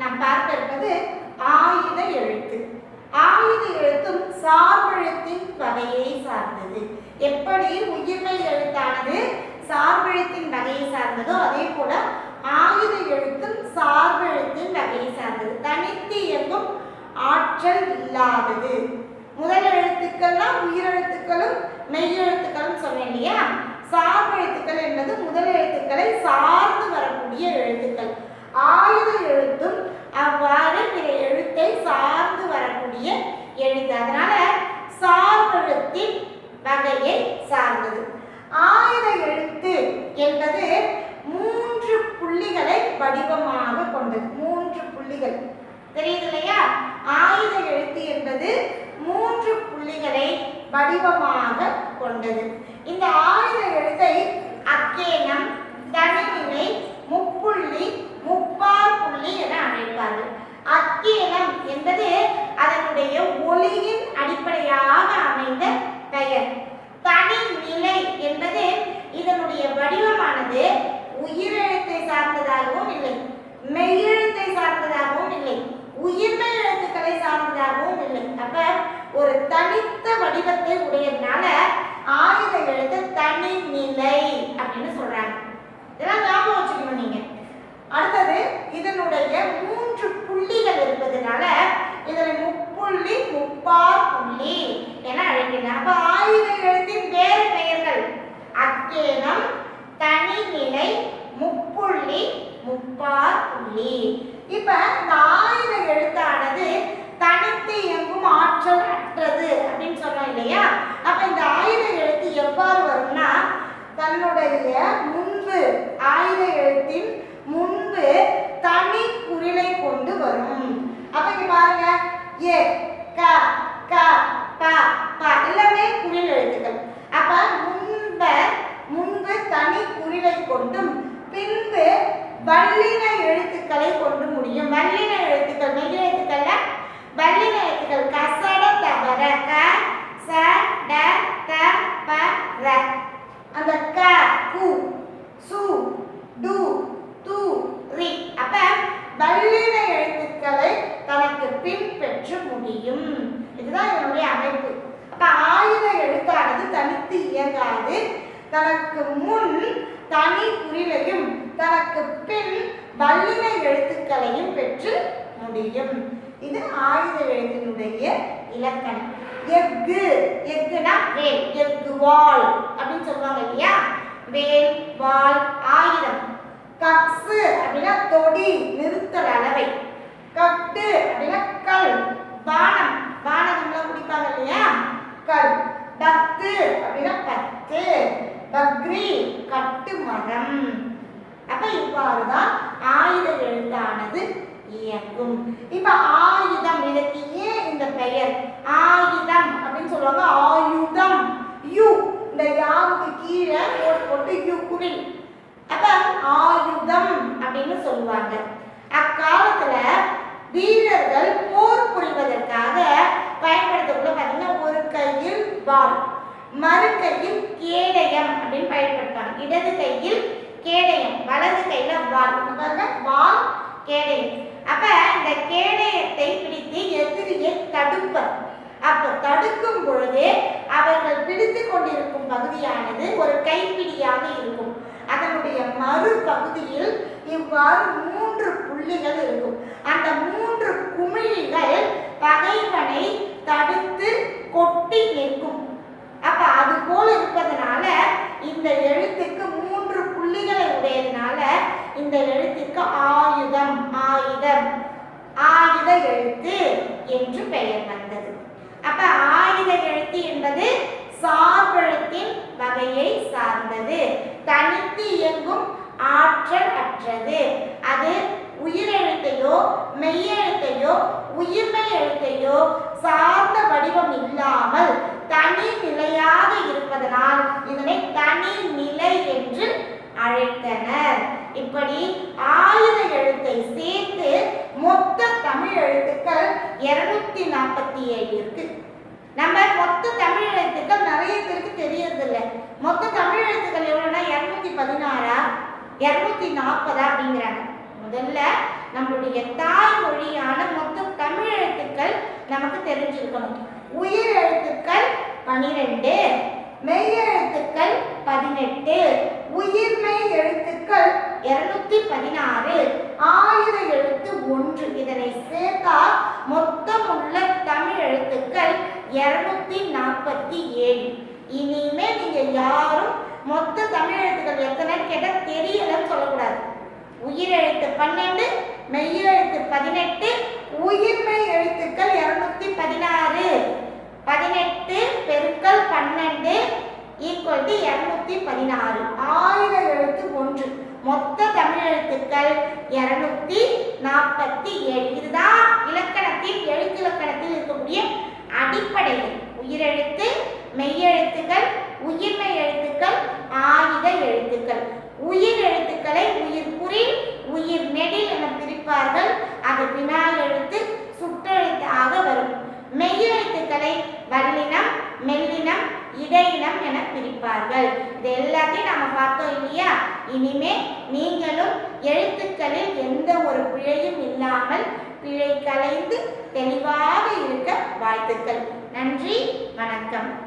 நாம் பார்க்க இருப்பது ஆயுத எழுத்து. ஆயுத எழுத்தும் சார்பெழுத்தின் வகையை சார்ந்தது. எப்படி உயிர்மை எழுத்தானது சார்பெழுத்தின் வகையை சார்ந்ததோ அதே போல ஆயுத எழுத்தும் சார்பெழுத்தின் வகையை சார்ந்தது. தனித்து இயங்கும் ஆற்றல் இல்லாதது. முதல் எழுத்துக்கள்லாம் உயிரெழுத்துக்களும் மெய்யெழுத்துக்களும் சொன்னேன் இல்லையா? சார்பெழுத்துக்கள் என்பது முதல் எழுத்துக்களை சார்ந்து வரக்கூடிய எழுத்துக்கள். ஆயுத எழுத்தும் அவ்வாறு பிற எழுத்தை சார்ந்து வரக்கூடிய எழுத்து. அதனால சார்பெழுத்தின் வகையை சார்ந்தது. ஆயுத எழுத்து என்பது மூன்று புள்ளிகளை வடிவமாக கொண்டது. மூன்று புள்ளிகள். தெரியுது இல்லையா? ஆயுத எழுத்து என்பது மூன்று புள்ளிகளை வடிவமாக கொண்டது. இந்த ஆயுத எழுத்தை அக்கேனம் தனிநிலை முப்புள்ளி முப்பால் புள்ளி என அழைப்பார்கள் அக்கேனம் என்பது அதனுடைய ஒளியின் அடிப்படையாக அமைந்த பெயர் தனிநிலை என்பது இதனுடைய வடிவமானது உயிரெழுத்தை சார்ந்ததாகவும் இல்லை மெய்யெழுத்தை சார்ந்ததாகவும் இல்லை உயிர்மை எழுத்துக்களை சார்ந்ததாகவும் இல்லை. அப்ப ஒரு தனித்த வடிவத்தை உடையதுனால ஆயுத எழுத்து தனிநிலை அப்படின்னு சொல்றாங்க. இதெல்லாம் ஞாபகம் வச்சுக்கணும் நீங்க. அடுத்தது இதனுடைய மூன்று புள்ளிகள் இருப்பதனால இதனை முப்புள்ளி முப்பார் புள்ளி என அழைக்கிறார் அப்ப ஆயுத எழுத்தின் வேறு பெயர்கள் அக்கேனம் தனிநிலை முப்புள்ளி முப்பார் புள்ளி. இப்ப இந்த ஆயுத எழுத்தானது தனித்து இயங்கும் ஆற்றல் அற்றது அப்படின்னு சொன்னோம் இல்லையா அப்ப இந்த ஆயுத எழுத்து எவ்வாறு வரும்னா தன்னுடைய முன்பு ஆயுத எழுத்தின் முன்பு தனி குறிலை கொண்டு வரும் அப்ப இங்க பாருங்க ஏ க க ப ப எல்லாமே குறில் எழுத்துக்கள் அப்ப முன்ப முன்பு தனி குறிலை கொண்டும் பின்பு வல்லின எழுத்துக்களை கொண்டு முடியும். வல்லின எழுத்துக்கள் மெய் எழுத்துக்கள்ல? வல்லின எழுத்துக்கள் கசட தவற க ச ட த ப ர. அந்த க கு சு டு து ரி. அப்ப வல்லின எழுத்துக்களை தனக்கு பின்பற்ற முடியும். இதுதான் இதனுடைய அமைப்பு. அப்ப ஆயுத எழுத்தானது தனித்து இயங்காது. தனக்கு முன் தனி குறிலையும் தனக்கு பின் வல்லின எழுத்துக்களையும் பெற்று முடியும். இது ஆயுத எழுத்தினுடைய இலக்கணம். எஃகு எஃகுனா வேல் எஃகு வாள் அப்படின்னு சொல்லுவாங்க இல்லையா? வேல் வாள் ஆயுதம். கக்ஸு அப்படின்னா தொடி அப்ப இவ்வாறுதான் ஆயுத எழுத்தானது இயங்கும் இப்ப ஆயுதம் இதற்கு ஏன் இந்த பெயர்? ஆயுதம் அப்படின்னு சொல்லுவாங்க. ஆயுதம். யு. இந்த யாவுக்கு கீழே போட்டு யூ யு குரில் அப்ப ஆயுதம் அப்படின்னு சொல்லுவாங்க. அக்காலத்துல வீரர்கள் போர் புரிவதற்காக பயன்படுத்தக்குள்ள பார்த்தீங்கன்னா ஒரு கையில் வாள் மறு கையில் கேடயம் அப்படின்னு பயன்படுத்தாங்க இடது கையில் கேடயம். வலது கையில வால். இங்க பாருங்க கேடயம். அப்ப இந்த கேடயத்தை பிடித்து எதிரியை தடுப்பர். அப்ப தடுக்கும் பொழுது அவர்கள் பிடித்து கொண்டிருக்கும் பகுதியானது ஒரு கைப்பிடியாக இருக்கும். அதனுடைய மறு பகுதியில் இவ்வாறு மூன்று புள்ளிகள் இருக்கும் அந்த மூன்று குமிழிகள் பகைவனை தடுத்து கொட்டி நிற்கும் அப்ப அது போல இருப்பதனால இந்த எழுத்துக்கு மூன்று புள்ளிகளை உடையதுனால இந்த எழுத்துக்கு ஆயுதம் ஆயுதம். ஆயுத எழுத்து என்று பெயர் வந்தது. அப்ப ஆயுத எழுத்து என்பது சார்பெழுத்தின் வகையை சார்ந்தது. தனித்து இயங்கும் ஆற்றல் அற்றது. அது உயிரெழுத்தையோ மெய்யெழுத்தையோ உயிர்மை எழுத்தையோ சார்ந்த வடிவம் இல்லாமல் தனி நிலையாக இருப்பதனால் இதனை தனி நிலை என்று அழைத்தனர் இப்படி ஆயுத எழுத்தை சேர்த்து மொத்த தமிழ் எழுத்துக்கள் இருநூத்தி நாற்பத்தி ஏழு இருக்கு. நம்ம மொத்த தமிழ் எழுத்துக்கள் நிறைய பேருக்கு தெரியறதில்ல. மொத்த தமிழ் எழுத்துக்கள் எவ்வளோனா இரநூத்தி பதினாறா இரநூத்தி நாற்பதா அப்படிங்கிறாங்க. முதல்ல நம்மளுடைய தாய்மொழியான மொத்த தமிழ் எழுத்துக்கள் நமக்கு தெரிஞ்சிருக்கணும். உயிர் எழுத்துக்கள் பனிரெண்டு மெய் எழுத்துக்கள் பதினெட்டு உயிர்மெய் இருநூத்தி பதினாறு ஆயுத எழுத்து ஒன்று. இதனை சேர்த்தால் மொத்தம் உள்ள தமிழ் எழுத்துக்கள் இருநூத்தி நாற்பத்தி ஏழு. இனிமே நீங்க யாரும் மொத்த தமிழ் எழுத்துக்கள் எத்தனை கேட்டால் தெரியலன்னு சொல்லக்கூடாது. உயிரெழுத்து பன்னெண்டு மெய்யெழுத்து பதினெட்டு உயிர்மெய் எழுத்துக்கள் இருநூத்தி பதினாறு. பதினெட்டு பெருக்கல் பன்னெண்டு ஈக்குவல் டு இருநூத்தி பதினாறு. ஆயிரம் எழுத்து ஒன்று. மொத்த தமிழ் எழுத்துக்கள் இருநூத்தி நாற்பத்தி ஏழு. இதுதான் இலக்கணத்தில் எழுத்து இலக்கணத்தில் இருக்கக்கூடிய அடிப்படைகள். உயிரெழுத்து மெய்யெழுத்துக்கள் உயிர்மெய் எழுத்துக்கள் ஆயுத எழுத்துக்கள். உயிர் எழுத்துக்களை உயிர் குறி உயிர் நெடில் என பிரிப்பார்கள். அது வினா எழுத்து சுற்றெழுத்தாக வரும். மெய்யெழுத்துக்களை வல்லினம் மெல்லினம் இடையினம் என பிரிப்பார்கள். இது எல்லாத்தையும் நாம பார்த்தோம் இல்லையா? இனிமே நீங்களும் எழுத்துக்களில் எந்த ஒரு பிழையும் இல்லாமல் பிழை கலைந்து தெளிவாக இருக்க வாழ்த்துக்கள். நன்றி வணக்கம்.